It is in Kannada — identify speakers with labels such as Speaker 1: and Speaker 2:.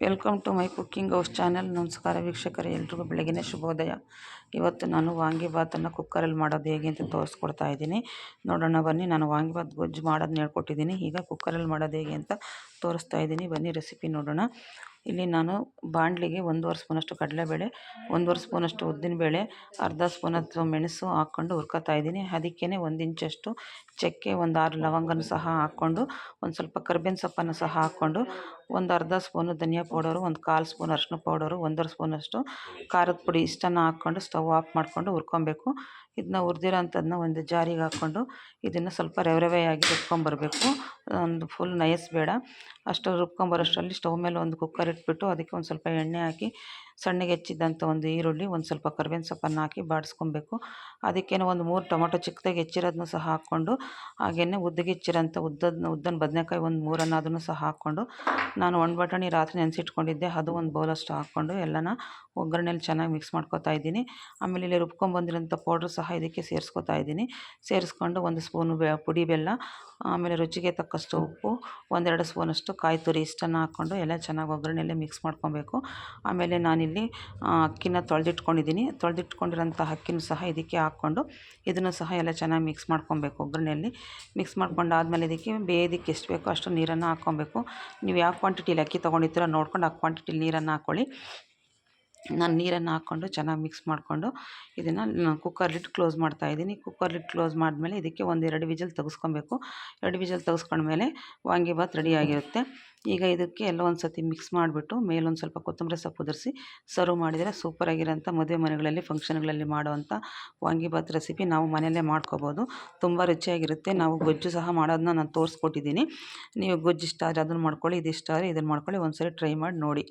Speaker 1: Welcome to my cooking house channel ನಮಸ್ಕಾರ ವೀಕ್ಷಕರೇ, ಎಲ್ರಿಗೂ ಬೆಳಗಿನ ಶುಭೋದಯ. ಇವತ್ತು ನಾನು ವಾಂಗಿಭಾತನ್ನು ಕುಕ್ಕರಲ್ಲಿ ಮಾಡೋದು ಹೇಗೆ ಅಂತ ತೋರಿಸ್ಕೊಡ್ತಾ ಇದ್ದೀನಿ. ನೋಡೋಣ, ಬನ್ನಿ. ನಾನು ವಾಂಗಿಭಾತ್ ಗೊಜ್ಜು ಮಾಡೋದನ್ನ ಹೇಳ್ಕೊಟ್ಟಿದ್ದೀನಿ. ಈಗ ಕುಕ್ಕರಲ್ಲಿ ಮಾಡೋದು ಹೇಗೆ ಅಂತ ತೋರಿಸ್ತಾ ಇದ್ದೀನಿ. ಬನ್ನಿ ರೆಸಿಪಿ ನೋಡೋಣ. ಇಲ್ಲಿ ನಾನು ಬಾಣಲಿಗೆ ಒಂದೂವರೆ ಸ್ಪೂನಷ್ಟು ಕಡಲೆಬೇಳೆ, ಒಂದೂವರೆ ಸ್ಪೂನಷ್ಟು ಉದ್ದಿನಬೇಳೆ, ಅರ್ಧ ಸ್ಪೂನಷ್ಟು ಮೆಣಸು ಹಾಕ್ಕೊಂಡು ಹುರ್ಕೊತಾ ಇದ್ದೀನಿ. ಅದಕ್ಕೇ ಒಂದು ಇಂಚಷ್ಟು ಚಕ್ಕೆ, ಒಂದು ಆರು ಲವಂಗನ ಸಹ ಹಾಕ್ಕೊಂಡು, ಒಂದು ಸ್ವಲ್ಪ ಕರ್ಬೇವಿನ ಸೊಪ್ಪನ್ನು ಸಹ ಹಾಕ್ಕೊಂಡು, ಒಂದು ಅರ್ಧ ಸ್ಪೂನು ಧನಿಯಾ ಪೌಡರು, ಒಂದು ಕಾಲು ಸ್ಪೂನ್ ಅರಿಶಿನ ಪೌಡರು, ಒಂದೂವರೆ ಸ್ಪೂನಷ್ಟು ಖಾರದ ಪುಡಿ ಇಷ್ಟನ್ನು ಹಾಕ್ಕೊಂಡು ಸ್ಟವ್ ಆಫ್ ಮಾಡಿಕೊಂಡು ಹುರ್ಕೊಬೇಕು. ಇದನ್ನ ಹುರಿದಿರೋ ಅಂಥದ್ದನ್ನ ಒಂದು ಜಾರಿಗೆ ಹಾಕ್ಕೊಂಡು ಇದನ್ನು ಸ್ವಲ್ಪ ರವೆ ರವೆಯಾಗಿ ರುಬ್ಕೊಂಬರಬೇಕು. ಒಂದು ಫುಲ್ ನಯಸ್ ಬೇಡ. ಅಷ್ಟು ರುಬ್ಕೊಂಬರೋಷ್ಟರಲ್ಲಿ ಸ್ಟವ್ ಮೇಲೆ ಒಂದು ಕುಕ್ಕರ್ ಇಟ್ಬಿಟ್ಟು ಅದಕ್ಕೆ ಒಂದು ಸ್ವಲ್ಪ ಎಣ್ಣೆ ಹಾಕಿ ಸಣ್ಣಗೆ ಹೆಚ್ಚಿದ್ದಂಥ ಒಂದು ಈರುಳ್ಳಿ, ಒಂದು ಸ್ವಲ್ಪ ಕರ್ಬೇವಿನ ಸೊಪ್ಪನ್ನು ಹಾಕಿ ಬಾಡಿಸ್ಕೊಬೇಕು. ಅದಕ್ಕೇನೋ ಒಂದು ಮೂರು ಟೊಮೊಟೊ ಚಿಕ್ಕದಾಗಿ ಹೆಚ್ಚಿರೋದನ್ನು ಸಹ ಹಾಕ್ಕೊಂಡು, ಹಾಗೆಯೇ ಉದ್ದಗೆ ಹೆಚ್ಚಿರೋಂಥ ಉದ್ದದ ಉದ್ದನ ಬದನೆಕಾಯಿ ಒಂದು ಮೂರನ್ನು ಅದನ್ನು ಸಹ ಹಾಕ್ಕೊಂಡು, ನಾನು ಒಣ ಬಟಾಣಿ ರಾತ್ರಿ ನೆನೆಸಿಟ್ಕೊಂಡಿದ್ದೆ, ಅದು ಒಂದು ಬೌಲಷ್ಟು ಹಾಕ್ಕೊಂಡು ಎಲ್ಲನ ಒಗ್ಗರಣೆಯಲ್ಲಿ ಚೆನ್ನಾಗಿ ಮಿಕ್ಸ್ ಮಾಡ್ಕೊತಾ ಇದ್ದೀನಿ. ಆಮೇಲೆ ಇಲ್ಲಿ ರುಬ್ಕೊಂಬಂದಿರೋಂಥ ಪೌಡ್ರ್ ಸಹ ಇದಕ್ಕೆ ಸೇರಿಸ್ಕೊತಾ ಇದ್ದೀನಿ. ಸೇರಿಸ್ಕೊಂಡು ಒಂದು ಸ್ಪೂನು ಬೆ, ಪುಡಿ ಬೆಲ್ಲ, ಆಮೇಲೆ ರುಚಿಗೆ ತಕ್ಕಷ್ಟು ಉಪ್ಪು, ಒಂದೆರಡು ಸ್ಪೂನಷ್ಟು ಕಾಯಿ ತುರಿ ಇಷ್ಟನ್ನು ಹಾಕ್ಕೊಂಡು ಎಲ್ಲ ಚೆನ್ನಾಗಿ ಒಗ್ಗರಣೆಯಲ್ಲೇ ಮಿಕ್ಸ್ ಮಾಡ್ಕೊಬೇಕು. ಆಮೇಲೆ ನಾನಿಲ್ಲಿ ಅಕ್ಕಿನ ತೊಳೆದಿಟ್ಕೊಂಡಿದ್ದೀನಿ. ತೊಳೆದಿಟ್ಕೊಂಡಿರೋಂಥ ಅಕ್ಕಿನೂ ಸಹ ಇದಕ್ಕೆ ಹಾಕ್ಕೊಂಡು ಇದನ್ನು ಸಹ ಎಲ್ಲ ಚೆನ್ನಾಗಿ ಮಿಕ್ಸ್ ಮಾಡ್ಕೊಬೇಕು ಒಗ್ಗರಣೆಯಲ್ಲಿ. ಮಿಕ್ಸ್ ಮಾಡ್ಕೊಂಡು ಆದಮೇಲೆ ಇದಕ್ಕೆ ಬೇಯೋದಕ್ಕೆ ಎಷ್ಟು ಬೇಕೋ ಅಷ್ಟು ನೀರನ್ನು ಹಾಕ್ಕೊಬೇಕು. ನೀವು ಯಾವ ಕ್ವಾಂಟಿಟಿಲಿ ಅಕ್ಕಿ ತೊಗೊಂಡಿರ್ತೀರೋ ನೋಡ್ಕೊಂಡು ಆ ಕ್ವಾಂಟಿಟಿಲಿ ನೀರನ್ನು ಹಾಕ್ಕೊಳ್ಳಿ ನಾನು ನೀರನ್ನು ಹಾಕ್ಕೊಂಡು ಚೆನ್ನಾಗಿ ಮಿಕ್ಸ್ ಮಾಡಿಕೊಂಡು ಇದನ್ನು ಕುಕ್ಕರ್ ಲಿಟ್ಟು ಕ್ಲೋಸ್ ಮಾಡ್ತಾ ಇದ್ದೀನಿ. ಕುಕ್ಕರ್ ಕ್ಲೋಸ್ ಕ್ಲೋಸ್ ಮಾಡಿದ್ಮೇಲೆ ಇದಕ್ಕೆ ಒಂದು ಎರಡು ವಿಜಲ್ ತೆಗೆಸ್ಕೊಬೇಕು. ಎರಡು ವಿಜಲ್ ತೆಗೆಸ್ಕೊಂಡ್ಮೇಲೆ ವಾಂಗಿಭಾತ್ ರೆಡಿಯಾಗಿರುತ್ತೆ ಈಗ ಇದಕ್ಕೆ ಎಲ್ಲ ಒಂದು ಸತಿ ಮಿಕ್ಸ್ ಮಾಡಿಬಿಟ್ಟು ಮೇಲೊಂದು ಸ್ವಲ್ಪ ಕೊತ್ತಂಬರಿ ಸೊಪ್ಪು ಉದುರಿಸಿ ಸರ್ವ್ ಮಾಡಿದರೆ ಸೂಪರಾಗಿರೋಂಥ ಮದುವೆ ಮನೆಗಳಲ್ಲಿ, ಫಂಕ್ಷನ್ಗಳಲ್ಲಿ ಮಾಡುವಂಥ ವಾಂಗಿಭಾತ್ ರೆಸಿಪಿ ನಾವು ಮನೆಯಲ್ಲೇ ಮಾಡ್ಕೋಬೋದು. ತುಂಬ ರುಚಿಯಾಗಿರುತ್ತೆ. ನಾವು ಗೊಜ್ಜು ಸಹ ಮಾಡೋದನ್ನ ನಾನು ತೋರಿಸ್ಕೊಟ್ಟಿದ್ದೀನಿ. ನೀವು ಗೊಜ್ಜು ಇಷ್ಟ ಆದರೆ ಅದನ್ನು ಮಾಡ್ಕೊಳ್ಳಿ, ಇದು ಇಷ್ಟ ಆದರೆ ಇದನ್ನು ಮಾಡ್ಕೊಳ್ಳಿ. ಒಂದು ಸರಿ ಟ್ರೈ ಮಾಡಿ ನೋಡಿ.